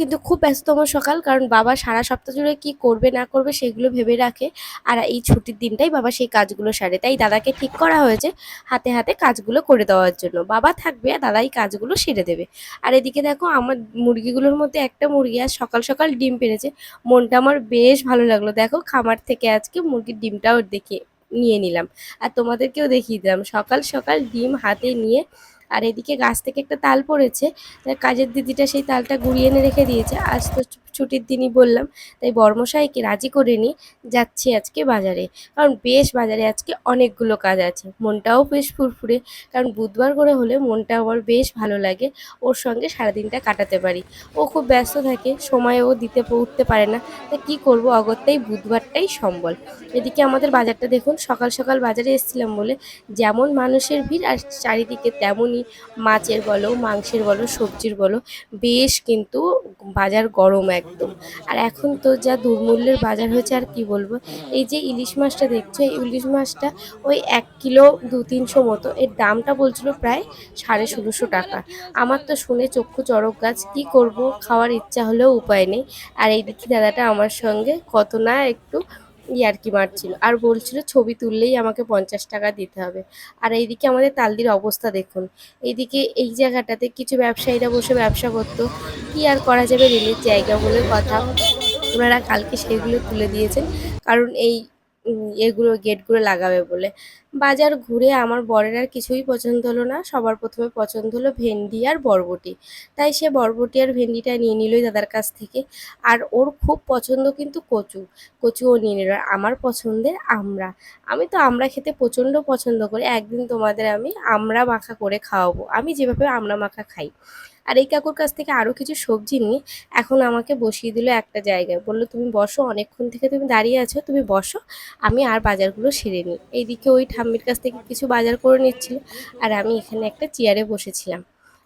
কিন্তু খুব ব্যস্ততম সকাল, কারণ বাবা সারা সপ্তাহ জুড়ে কি করবে, না করবে সেগুলো ভেবে রাখে। আর এই ছুটির দিনটাই বাবা সেই কাজগুলো সারে। তাই দাদাকে ঠিক করা হয়েছে হাতে হাতে কাজগুলো করে দেওয়ার জন্য। বাবা থাকবে আর দাদাই কাজগুলো সেরে দেবে। আর এদিকে দেখো আমার মুরগিগুলোর মধ্যে একটা মুরগি আজ সকাল সকাল ডিম পেরেছে। মনটা আমার বেশ ভালো লাগল। দেখো খামার থেকে আজকে মুরগির ডিমটাও দেখে নিয়ে নিলাম। আর তোমাদেরকেও দেখিয়ে দিলাম। সকাল সকাল ডিম হাতে নিয়ে আর এদিকে গাছ থেকে একটা তাল পড়েছে কাজের দিদিটা সেই তালটা গুড়িয়ে এনে রেখে দিয়েছে। আজ তো ছুটির দিনই বললাম, তাই বর্মশাইকে রাজি করে নিয়ে যাচ্ছি আজকে বাজারে। কারণ বেশ বাজারে আজকে অনেকগুলো কাজ আছে, মনটাও বেশ ফুরফুরে, কারণ বুধবার করে হলে মনটা আমার বেশ ভালো লাগে, ওর সঙ্গে সারাদিনটা কাটাতে পারি। ও খুব ব্যস্ত থাকে সময় ও দিতে উঠতে পারে না তা কী করব, অগত্যাই বুধবারটাই সম্বল। এদিকে আমাদের বাজারটা দেখুন, সকাল সকাল বাজারে এসেছিলাম বলে যেমন মানুষের ভিড়, আর চারিদিকে তেমনই মাছের বলো, মাংসের বলো, সবজির বলো, বেশ কিন্তু বাজার গরম একদম আর এখন তো যা দুর্মূল্যের বাজার হয়েছে, আর কি বলব? এই যে ইলিশ মাছটা দেখছ, এই ইলিশ মাছটা ওই এক কিলো দু তিনশো মতো। এর দামটা বলছিল প্রায় সাড়ে ষোলোশো টাকা। আমার তো শুনে চক্ষু চড়ক গাছ, কি করব? খাওয়ার ইচ্ছা হলেও উপায় নেই। আর এই দিকে দাদাটা আমার সঙ্গে, কত না একটু ইয়ার্কি মারছিল। আর বলছিল, ছবি তুললেই আমাকে পঞ্চাশ টাকা দিতে হবে। আর এইদিকে আমাদের তালদির অবস্থা দেখুন। এইদিকে এই জায়গাটাতে কিছু ব্যবসায়ীরা বসে ব্যবসা করতো। কি আর করা যাবে রেলের জায়গা বলে কথা। ওনারা কালকে সেগুলো তুলে দিয়েছেন। কারণ এই এগুলো গেটগুলো লাগাবে বলে। বাজার ঘুরে আমার বরের আর কিছুই পছন্দ হলো না। সবার প্রথমে পছন্দ হলো ভেন্ডি আর বরবটি। তাই সে বরবটি আর ভেন্ডিটা নিয়ে নিলই দাদার কাছ থেকে। আর ওর খুব পছন্দ কিন্তু কচু। কচুও নিয়ে নিল। আমার পছন্দের আমড়া আমি তো আমড়া খেতে প্রচণ্ড পছন্দ করি। একদিন তোমাদের আমি আমড়া মাখা করে খাওয়াবো। আমি যেভাবে আমড়া মাখা খাই। আর এই কাকুর কাছ থেকে আরও কিছু সবজি নিয়ে এখন আমাকে বসিয়ে দিল একটা জায়গায়। বলল, তুমি বসো, অনেকক্ষণ থেকে তুমি দাঁড়িয়ে আছো, তুমি বসো, আমি আর বাজারগুলো সেরে নিই। এইদিকে ওই ঠাম্মির কাছ থেকে কিছু বাজার করে নিচ্ছিল আর আমি এখানে একটা চেয়ারে বসেছিলাম।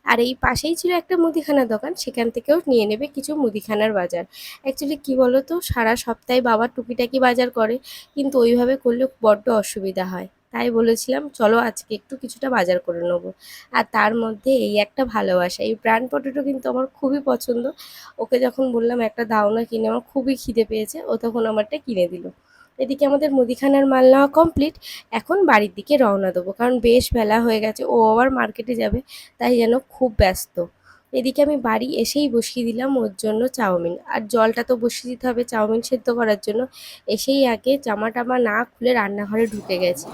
আর এই পাশেই ছিল একটা মুদিখানা দোকান, সেখান থেকেও নিয়ে নেবে কিছু মুদিখানার বাজার। অ্যাকচুয়ালি কি বলো তো সারা সপ্তাহে বাবা টুকিটাকি বাজার করে, কিন্তু ওইভাবে করলে বড্ড অসুবিধা হয়। তাই বলেছিলাম, চলো আজকে একটু কিছুটা বাজার করে নেব। আর তার মধ্যে এই একটা ভালোবাসা, এই ব্র্যান্ড পটেটো কিন্তু আমার খুবই পছন্দ। ওকে যখন বললাম, একটা দাও না কিনে। আমার খুবই খিদে পেয়েছে, ও তখন আমারটা কিনে দিল। এদিকে আমাদের মুদিখানার মাল নেওয়া কমপ্লিট এখন বাড়ির দিকে রওনা দেবো। কারণ বেশ বেলা হয়ে গেছে, ও আবার মার্কেটে যাবে, তাই যেন খুব ব্যস্ত। এদিকে আমি বাড়ি এসেই বসিয়ে দিলাম ওর জন্য চাউমিন। আর জলটা তো বসিয়ে দিতে হবে, চাউমিন সেদ্ধ করার জন্য। এসেই আগে জামা টামা না খুলে রান্নাঘরে ঢুকে গেছি।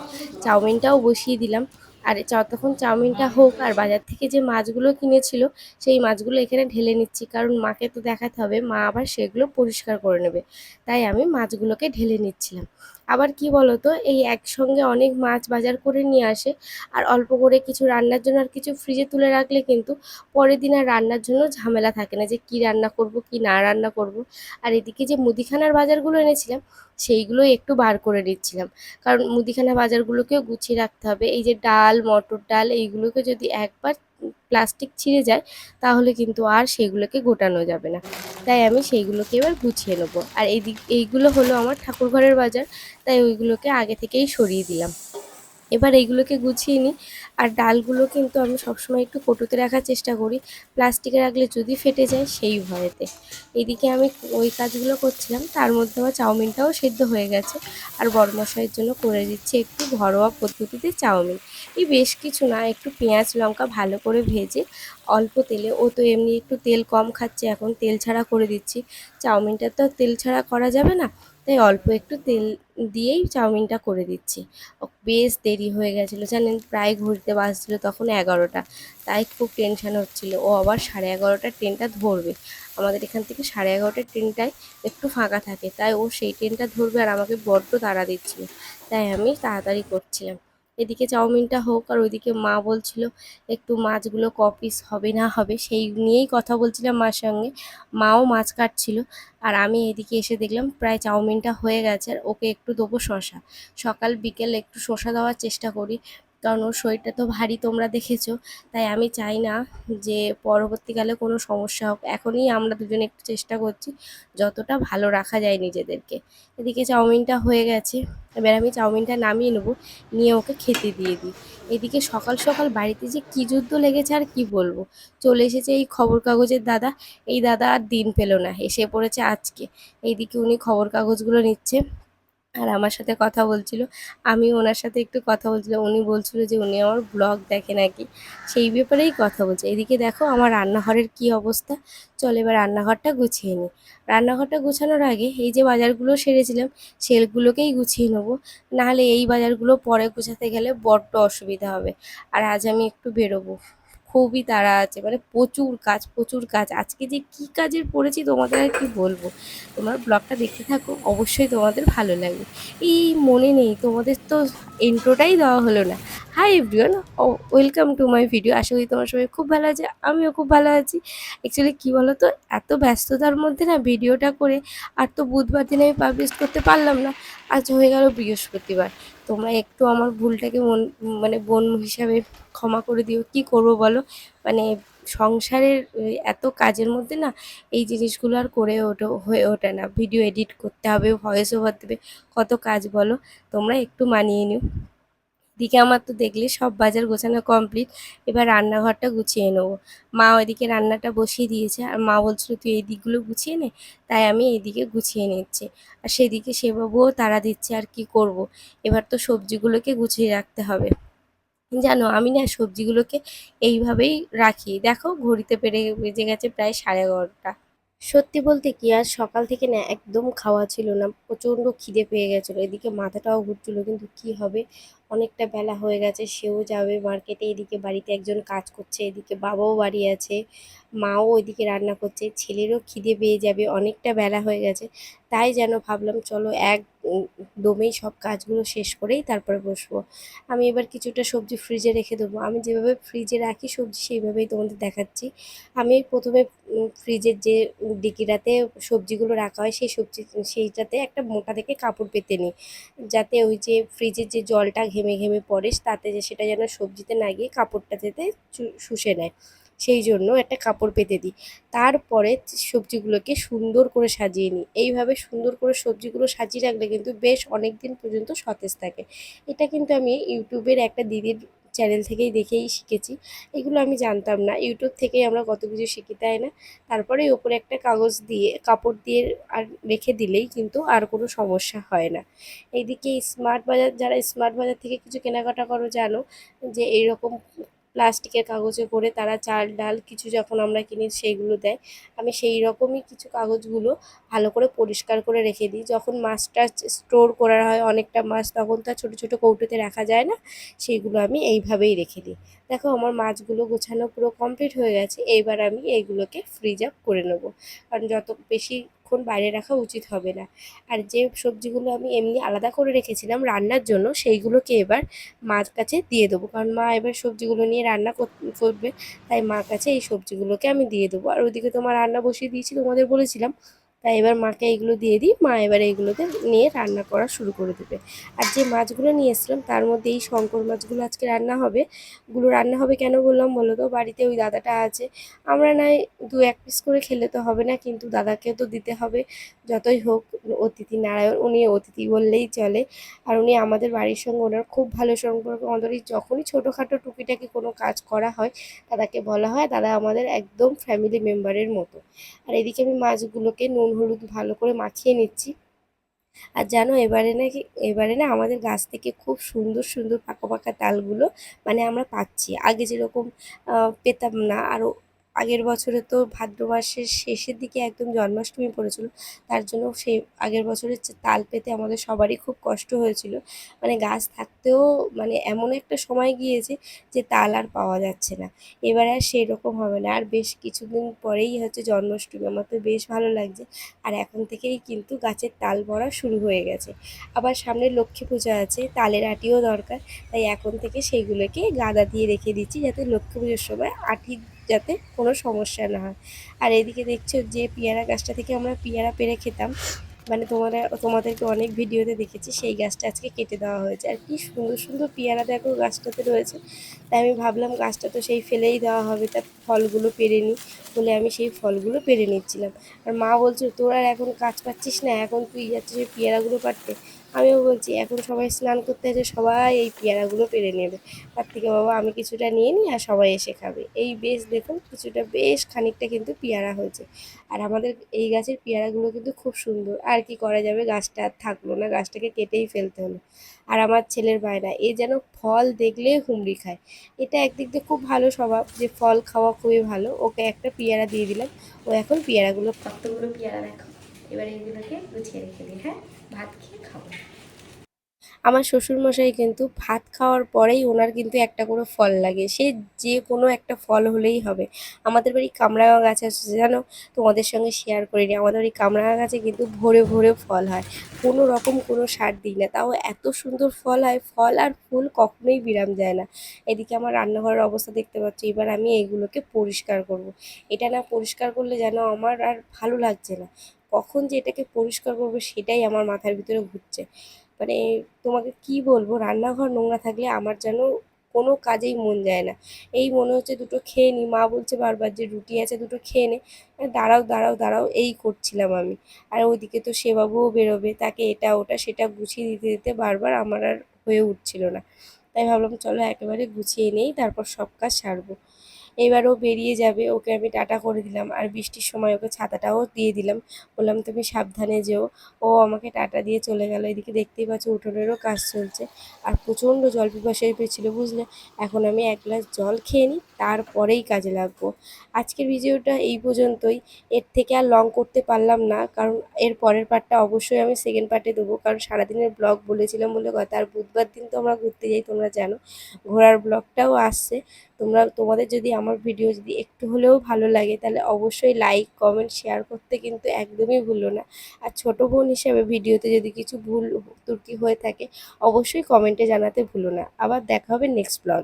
চাউমিনটাও বসিয়ে দিলাম। আর যতক্ষণ চাউমিনটা হোক আর বাজার থেকে যে মাছগুলো কিনেছিল, সেই মাছগুলো এখানে ঢেলে নিচ্ছি। কারণ মাকে তো দেখাতে হবে, মা আবার সেগুলো পরিষ্কার করে নেবে। তাই আমি মাছগুলোকে ঢেলে নিচ্ছিলাম। আবার কি বলতো, এই একসঙ্গে অনেক মাছ বাজার করে নিয়ে আসে। আর অল্প করে কিছু রান্নার জন্য আর কিছু ফ্রিজে তুলে রাখলে কিন্তু পরের দিন আর রান্নার জন্য ঝামেলা থাকে না যে কি রান্না করব, কি না রান্না করব। আর এদিকে যে মুদিখানার বাজারগুলো এনেছিলাম সেইগুলো একটু বার করে নিচ্ছিলাম। কারণ মুদিখানা বাজারগুলোকেও গুছিয়ে রাখতে হবে। এই যে ডাল, মটর ডাল, এইগুলোকে যদি একবার প্লাস্টিক ছিঁড়ে যায়, তাহলে কিন্তু আর সেগুলোকে গোটানো যাবে না। তাই আমি সেইগুলোকে এবার গুছিয়ে নেব। আর এই এইগুলো হলো আমার ঠাকুরঘরের বাজার, তাই ওইগুলোকে আগে থেকেই সরিয়ে দিলাম। এবার এইগুলোকে গুছিয়ে নিই। আর ডালগুলো কিন্তু আমি সবসময় একটু কটুতে রাখার চেষ্টা করি। প্লাস্টিকে রাখলে যদি ফেটে যায় সেই ভয়েতে। এদিকে আমি ওই কাজগুলো করছিলাম, তার মধ্যে আমার চাউমিনটাও সেদ্ধ হয়ে গেছে। আর বড়মশাইয়ের জন্য করে দিচ্ছি একটু ঘরোয়া পদ্ধতিতে চাউমিন। এই বেশ কিছু না, একটু পেঁয়াজ, লঙ্কা ভালো করে ভেজে অল্প তেলে, ও তো এমনি একটু তেল কম খাচ্ছে, এখন তেল ছাড়া করে দিচ্ছি। চাউমিনটা তো তেল ছাড়া করা যাবে না। তাই অল্প একটু তেল দিয়েই চাউমিনটা করে দিচ্ছি। বেশ দেরি হয়ে গেছিল, জানেন প্রায় ঘুরতে বাসছিলো তখন এগারোটা, তাই খুব টেনশান হচ্ছিল। ও আবার সাড়ে এগারোটার ট্রেনটা ধরবে। আমাদের এখান থেকে সাড়ে এগারোটার ট্রেনটাই একটু ফাঁকা থাকে, তাই ও সেই ট্রেনটা ধরবে আর আমাকে বড্ড তাড়া দিচ্ছিল। তাই আমি তাড়াতাড়ি করছিলাম। এদিকে চাউমিনটা হোক আর ওইদিকে মা বলছিল, একটু মাছগুলো কপিস হবে না হবে? সেই নিয়েই কথা বলছিলাম মার সঙ্গে। মাও মাছ কাটছিল আর আমি এদিকে এসে দেখলাম প্রায় চাউমিনটা হয়ে গেছে আর ওকে একটু দেবো শশা সকাল বিকেল একটু শশা দেওয়ার চেষ্টা করি। কারণ ওর শরীরটা তো ভারী তোমরা দেখেছ, তাই আমি চাই না যে পরবর্তীকালে কোনো সমস্যা হোক। এখনই আমরা দুজনে একটু চেষ্টা করছি যতটা ভালো রাখা যায় নিজেদেরকে। এদিকে চাউমিনটা হয়ে গেছে, এবার আমি চাউমিনটা নামিয়ে নেব, নিয়ে ওকে খেতে দিয়ে দিই। এদিকে সকাল সকাল বাড়িতে যে কী যুদ্ধ লেগেছে আর কি বলব? চলে এসেছে এই খবর কাগজের দাদা, এই দাদা আর দিন পেল না, এসে পড়েছে আজকে। এইদিকে উনি খবর কাগজগুলো নিচ্ছে। আর আমার সাথে কথা বলছিল। আমি ওনার সাথে একটু কথা বলছিলাম। উনি বলছিল যে উনি আমার ব্লগ দেখে নাকি। সেই ব্যাপারেই কথা বলছে। এদিকে দেখো আমার রান্নাঘরের কি অবস্থা। চল এবার রান্নাঘরটা গুছিয়ে নিই রান্নাঘরটা গুছানোর আগে এই যে বাজারগুলো সেরেছিলাম সেলগুলোকেই গুছিয়ে নেব। নাহলে এই বাজারগুলো পরে গুছাতে গেলে বড্ড অসুবিধা হবে। আর আজ আমি একটু বেরোবো। খুবই তাড়া আছে মানে প্রচুর কাজ প্রচুর কাজ। আজকে যে কী কাজের পড়েছি তোমাদের আর কি বলব? তোমার ব্লগটা দেখতে থাকো, অবশ্যই তোমাদের ভালো লাগবে। এই মনে নেই, তোমাদের তো এন্ট্রোটাই দেওয়া হলো না। Hi everyone welcome to my video আশা করি তোমার সবাই খুব ভালো আছে, আমিও খুব ভালো আছি। অ্যাকচুয়ালি কী বলো তো এত ব্যস্ততার মধ্যে না ভিডিওটা করে, আর তো বুধবার দিনে আমি পাবলিশ করতে পারলাম না। আজ হয়ে গেল বৃহস্পতিবার। তোমরা একটু আমার ভুলটাকে মন মানে বোন হিসাবে ক্ষমা করে দিও। কি করব বলো? মানে সংসারের এত কাজের মধ্যে না এই জিনিসগুলো আর করে ওঠো, হয়ে ওঠে না। ভিডিও এডিট করতে হবে ভয়েস ওভার দেবে। কত কাজ বলো? তোমরা একটু মানিয়ে নিও। দিকে আমার তো দেখলে সব বাজার গোছানো কমপ্লিট এবার রান্নাঘরটা গুছিয়ে নেব। মা ওইদিকে রান্নাটা বসিয়ে দিয়েছে, আর মা বলছিল, তুই এই দিকগুলো গুছিয়ে নে, তাই আমি এইদিকে গুছিয়ে নিচ্ছি। আর সেদিকে সেবাবুও তারা দিচ্ছে, আর কি করব। এবার তো সবজিগুলোকে গুছিয়ে রাখতে হবে। জানো, আমি না সবজিগুলোকে এইভাবেই রাখি। দেখো, ঘড়িতে পেরে বেজে গেছে প্রায় সাড়ে এগারোটা। সত্যি বলতে কি, আর সকাল থেকে না একদম খাওয়া ছিল না, প্রচণ্ড খিদে পেয়ে গেছিল। এদিকে মাথাটাও ঘুরছিল, কিন্তু কি হবে? অনেকটা বেলা হয়ে গেছে, সেও যাবে মার্কেটে এদিকে বাড়িতে একজন কাজ করছে, এদিকে বাবাও বাড়ি আছে। মাও ওইদিকে রান্না করছে, ছেলেরও খিদে পেয়ে যাবে, অনেকটা বেলা হয়ে গেছে। তাই যেন ভাবলাম, চলো এক দমেই সব কাজগুলো শেষ করেই তারপরে বসবো। আমি এবার কিছুটা সবজি ফ্রিজে রেখে দেবো। আমি যেভাবে ফ্রিজে রাখি সবজি, সেইভাবেই তোমাদের দেখাচ্ছি। আমি প্রথমে ফ্রিজের যে ডিকিটাতে সবজিগুলো রাখা হয়, সেই সবজি, সেইটাতে একটা মোটা থেকে কাপড় পেতে নিই। যাতে ওই যে ফ্রিজের যে জলটা ঘেমে ঘেমে পড়ে, তাতে যে সেটা যেন সবজিতে না গিয়ে কাপড়টা যাতে শুষে নেয়। সেই জন্য একটা কাপড় পেতে দিই। তারপরে সবজিগুলোকে সুন্দর করে সাজিয়ে নিই। এইভাবে সুন্দর করে সবজিগুলো সাজিয়ে রাখলে কিন্তু বেশ অনেক দিন পর্যন্ত সতেজ থাকে। এটা কিন্তু আমি ইউটিউবের একটা দিদির চ্যানেল থেকেই দেখেই শিখেছি। এগুলো আমি জানতাম না। ইউটিউব থেকেই আমরা কত কিছু শিখি, তাই না? তারপরে ওপরে একটা কাগজ দিয়ে, কাপড় দিয়ে আর রেখে দিলেই কিন্তু আর কোনো সমস্যা হয় না। এইদিকে স্মার্ট বাজার, যারা স্মার্ট বাজার থেকে কিছু কেনাকাটা করো জানো, যে এইরকম প্লাস্টিকের কাগজে করে তারা চাল, ডাল কিছু যখন আমরা কিনি সেইগুলো দেয়। আমি সেই রকমই কিছু কাগজগুলো ভালো করে পরিষ্কার করে রেখে দিই। যখন মাছটা স্টোর করার হয়, অনেকটা মাছ তখন তো আর ছোটো ছোটো কৌটোতে রাখা যায় না, সেইগুলো আমি এইভাবেই রেখে দিই। দেখো আমার মাছগুলো গোছানো পুরো কমপ্লিট হয়ে গেছে এইবার আমি এইগুলোকে ফ্রিজ আপ করে নেব। কারণ যত বেশিক্ষণ বাইরে রাখা উচিত হবে না। আর যে সবজিগুলো আমি এমনি আলাদা করে রেখেছিলাম রান্নার জন্য, সেইগুলোকে এবার মার কাছে দিয়ে দেবো। কারণ মা এবার সবজিগুলো নিয়ে রান্না কর- করবে, তাই মার কাছে এই সবজিগুলোকে আমি দিয়ে দেবো। আর ওদিকে তোমার রান্না বসিয়ে দিয়েছি, তোমাদের বলেছিলাম। তাই এবার মাকে এইগুলো দিয়ে দিই, মা এবার এইগুলোতে নিয়ে রান্না করা শুরু করে দেবে। আর যে মাছগুলো নিয়ে এসেছিলাম, তার মধ্যে এই শঙ্কর মাছগুলো আজকে রান্না হবে। গুলো রান্না হবে কেন বললাম বলো তো? বাড়িতে ওই দাদাটা আছে। আমরা নয় দু এক পিস করে খেলে তো হবে না, কিন্তু দাদাকেও তো দিতে হবে। যতই হোক, অতিথি নারায়ণ, উনি অতিথি বললেই চলে। আর উনি আমাদের বাড়ির সঙ্গে ওনার খুব ভালো সম্পর্ক। আমাদের যখনই ছোটোখাটো টুকিটাকি কোনো কাজ করা হয়, দাদাকে বলা হয়, দাদা আমাদের একদম ফ্যামিলি মেম্বারের মতো। আর এদিকে আমি মাছগুলোকে নুন হলুদ ভালো করে মাখিয়ে নিচ্ছি। আর জানো, এবারে নাকি, এবারে না আমাদের গাছ থেকে খুব সুন্দর সুন্দর পাকা পাকা তালগুলো মানে আমরা পাচ্ছি। আগে যেরকম পেতাম না আরও আগের বছরে তো ভাদ্র মাসের শেষের দিকে একদম জন্মাষ্টমী পড়েছিল, তার জন্য সেই আগের বছরের তাল পেতে আমাদের সবারই খুব কষ্ট হয়েছিল। মানে গাছ থাকতেও মানে এমন একটা সময় গিয়েছে যে তাল আর পাওয়া যাচ্ছে না। এবার আর সেই রকম হবে না। আর বেশ কিছুদিন পরেই হচ্ছে জন্মাষ্টমী। আমার তো বেশ ভালো লাগছে। আর এখন থেকেই কিন্তু গাছের তাল ভরা শুরু হয়ে গেছে। আবার সামনে লক্ষ্মী পূজা আছে, তালের আটিও দরকার। তাই এখন থেকে সেইগুলোকে গাদা দিয়ে রেখে দিচ্ছি যাতে লক্ষ্মী পুজোর সময় আটি যাতে কোনো সমস্যা না হয়। আর এদিকে দেখছ যে পেয়ারা গাছটা থেকে আমরা পেয়ারা পেরে খেতাম। মানে তোমাদের তোমাদেরকে অনেক ভিডিওতে দেখেছি, সেই গাছটা আজকে কেটে দেওয়া হয়েছে। আর কি সুন্দর সুন্দর পেয়ারা দেখো গাছটাতে রয়েছে। তাই আমি ভাবলাম গাছটা তো সেই ফেলেই দেওয়া হবে তার ফলগুলো পেরে নিই বলে আমি সেই ফলগুলো পেরে নিচ্ছিলাম। আর মা বলছে, তোর আর এখন কাজ পাচ্ছিস না, এখন তুই যাচ্ছিস ওই পেয়ারাগুলো পাড়তে আমিও বলছি, এখন সবাই স্নান করতে আছে সবাই এই পেয়ারাগুলো পেরে নেবে। তার থেকে বাবা, আমি কিছুটা নিয়ে নিই আর সবাই এসে খাবে। এই বেশ দেখুন, কিছুটা বেশ খানিকটা কিন্তু পেয়ারা হয়েছে। আর আমাদের এই গাছের পেয়ারাগুলো কিন্তু খুব সুন্দর। আর কি করা যাবে, গাছটা আর থাকল না। গাছটাকে কেটেই ফেলতে হলো। আর আমার ছেলের বায়না, এ যেন ফল দেখলে হুমড়ি খায়। এটা একদিক দিয়ে খুব ভালো স্বভাব যে ফল খাওয়া খুবই ভালো। ওকে একটা পেয়ারা দিয়ে দিলাম। ও এখন পেয়ারাগুলো কতগুলো পেয়ারা দেখো এবার এইগুলোকে গুছিয়ে রেখে দিই হ্যাঁ? ভাত খেয়ে খাব। আমার শ্বশুরমশাই কিন্তু ভাত খাওয়ার পরেই ওনার কিন্তু একটা করে ফল লাগে। সে যে কোনো একটা ফল হলেই হবে। আমাদের বাড়ি কামরাঙা গাছ আছে, জানো? তোমাদের সঙ্গে শেয়ার করিনি। আমাদের বাড়ি কামরাঙা গাছে কিন্তু ভোরে ভোরে ফল হয়। কোনো রকম কোনো সার দিই না। তাও এত সুন্দর ফল হয়, ফল আর ফুল কখনোই বিরাম যায় না। এদিকে আমার রান্নাঘরের অবস্থা দেখতে পাচ্ছি, এবার আমি এগুলোকে পরিষ্কার করব। এটা না পরিষ্কার করলে যেন আমার আর ভালো লাগছে না। কখন যে এটাকে পরিষ্কার করব সেটাই আমার মাথার ভিতরে ঘুরছে। মানে তোমাকে কি বলব, রান্নাঘর নোংরা থাকলে আমার যেন কোনো কাজেই মন যায় না। এই মনে হচ্ছে দুটো খেয়ে নিই মা বলছে বারবার যে রুটি আছে দুটো খেয়ে নে। দাঁড়াও দাঁড়াও দাঁড়াও, এই করছিলাম আমি। আর ওইদিকে তো সেবাবুও বেরোবে, তাকে এটা ওটা সেটা গুছিয়ে দিতে দিতে বারবার আমার আর হয়ে উঠছিল না। তাই ভাবলাম চলো একেবারে গুছিয়ে নেই, তারপর সব কাজ সারবো। এবারও বেরিয়ে যাবে, ওকে আমি টাটা করে দিলাম। আর বৃষ্টির সময় ওকে ছাতাটাও দিয়ে দিলাম। বললাম, তুমি সাবধানে যেও। ও আমাকে টাটা দিয়ে চলে গেল। এদিকে দেখতেই পাচ্ছ উঠোনেরও কাজ চলছে। আর প্রচণ্ড জল পিপাসা পেয়েছিলো বুঝলে? এখন আমি এক গ্লাস জল খেয়ে নিই, তারপরেই কাজে লাগবো। আজকের ভিডিওটা এই পর্যন্তই। এর থেকে আর লং করতে পারলাম না, কারণ এর পরের পার্টটা অবশ্যই আমি সেকেন্ড পার্টে দেবো। কারণ সারাদিনের ব্লগ বলেছিলাম বলে কথা। আর বুধবার দিন তো আমরা ঘুরতে যাই, তোমরা জানো। ঘোরার ব্লগটাও আসছে। তোমরা, তোমাদের যদি আমার ভিডিও যদি একটু হলেও ভালো লাগে, তাহলে অবশ্যই লাইক কমেন্ট শেয়ার করতে কিন্তু একদমই ভুলো না। আর ছোট বোন হিসেবে ভিডিওতে যদি কিছু ভুল তুর্কি হয়ে থাকে, অবশ্যই কমেন্টে জানাতে ভুলো না। আবার দেখা হবে নেক্সট ব্লগ